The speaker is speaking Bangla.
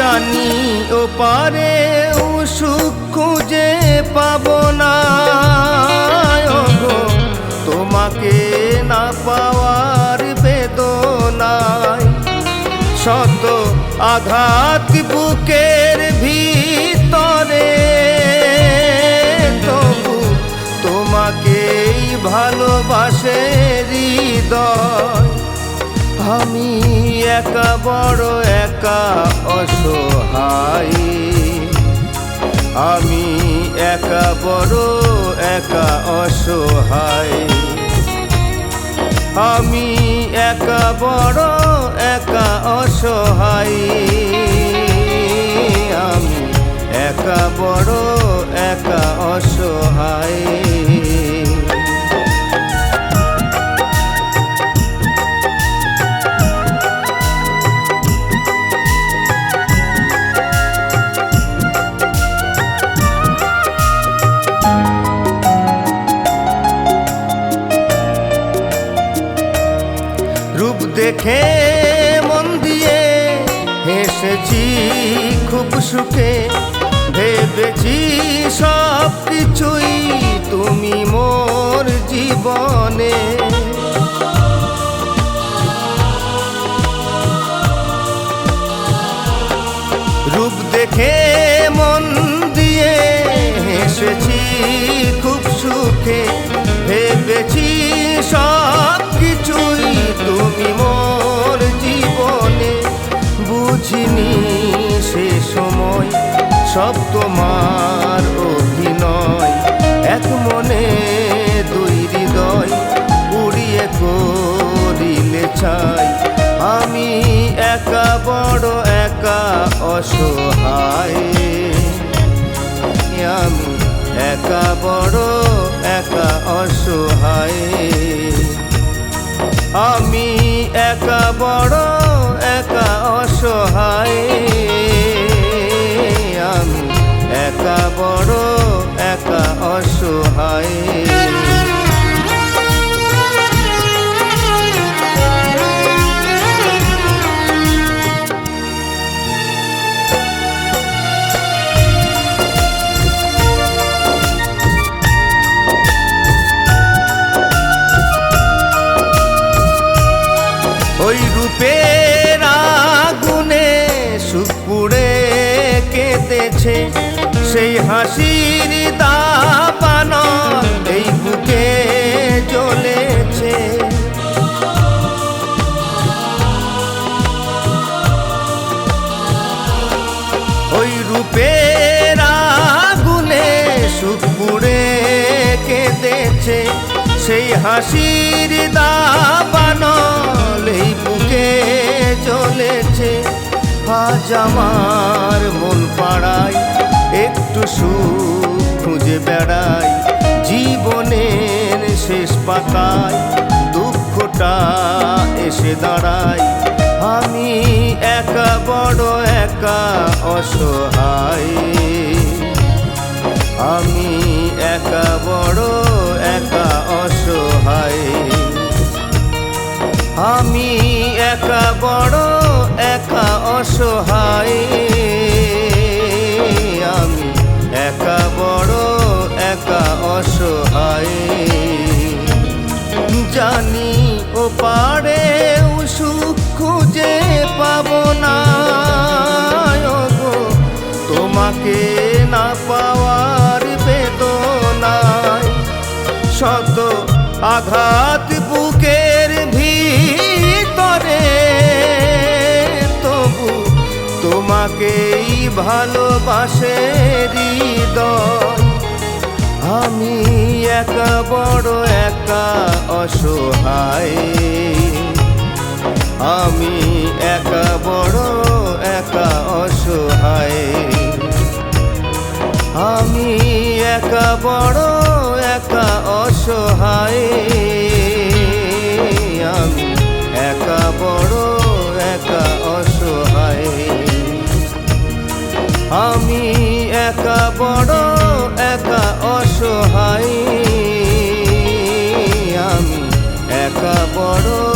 জানি ও পারে ও সুখ খুঁজে পাব না। তোমাকে না পাওয়ার বেদনায় শত আঘাত বুকের ভিতরে। তবু তোমাকেই ভালোবাসে হৃদয়। আমি একা বড়, একা অসহায়। আমি একা বড়, একা অসহায়। আমি একা বড়, একা অসহায়। আমি একা বড়, একা অসহায়। দেখে মন দিয়ে হেসেছি খুব সুখে ভেবেছি সব কিছুই তুমি মোর জীবনে। সে সময় সব তোমার অভিনয়। এক মনে দুই হৃদয় উড়িয়ে করিলে চাই। আমি একা বড়, একা অসহায়। আমি একা বড়, একা অসহায়। একা বড় একা অসহায়। ওই রূপের কেঁদেছে সেই হাসির দাপান এই বুকে জ্বলেছে। ওই পুড়ে কেঁদেছে সেই হাসির দাবানল এই বুকে জ্বলেছে। আজ আমার মন পাড়ায় একটু সুখ খুঁজে বেড়াই, জীবনের শেষ পাতায় দুঃখটা এসে দাঁড়ায় আমি একা, বড় একা, অসহায়। আমি একা, বড় একা, অসহায়। আমি একা, বড় একা, অসহায়। অসহায়। জানি ও পারে সুখ খুঁজে পাবো না। তোমাকে না পাওয়ার বেদনায় শত আঘাত বুকের ভিতরে। তবু তোমাকেই ভালোবাসে হৃদয়। আমি একা বড় একা অসহায়। আমি একা বড় একা অসহায়। আমি একা বড় একা অসহায়। আমি একা বড় একা অসহায়। আমি একা বড় একা অসহায় আমি একা বড়